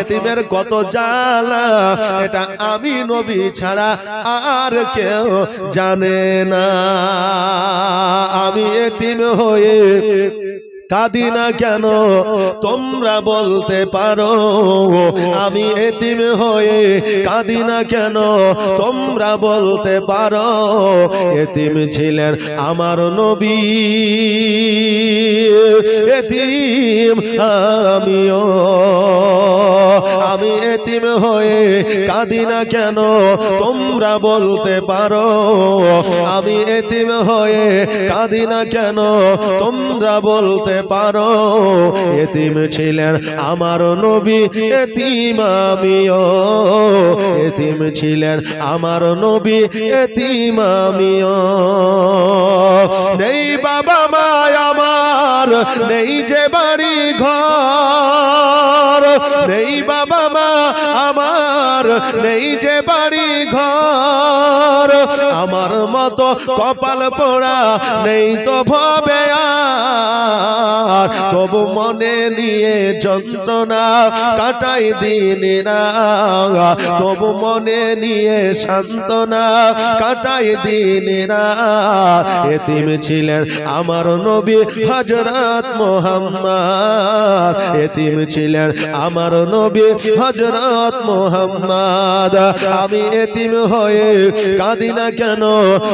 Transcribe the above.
এতিমের কত জ্বালা এটা আমি নবী ছাড়া আর কেউ জানে না। আমি এতিম হয়ে কাঁদি না কেন? তোমরা বলতে পারো আমি এতিম হয়ে কাঁদি না কেন? তোমরা বলতে পারো এতিম ছিলেন আমার নবী। এতিম আমিও আমি এতিম হয়ে কাঁদি না কেন? তোমরা বলতে পারো, আমি এতিম হয়ে কাঁদি না কেন? তোমরা বলতে পারো, এতিম ছিলেন আমার নবী, এতিম আমিও। এতিম ছিলেন আমার নবী, এতিম আমিও। নেই বাবা মা আমার নেই যে বাড়ি ঘর নেই বাবা মা আমার নেই যে বাড়ি ঘর। মতো কপাল পোড়া নেই তো ভবে তবু মনে নিয়ে যন্ত্রণা কাটাই দিন না তবু মনে নিয়ে সান্ত্বনা কাটাই দিন না এতিম ছিলেন আমার নবী হজরত মোহাম্মদ। এতিম ছিলেন আমার নবী হজরত মোহাম্মদ। আমি এতিম হয়ে কাঁদি না কেন?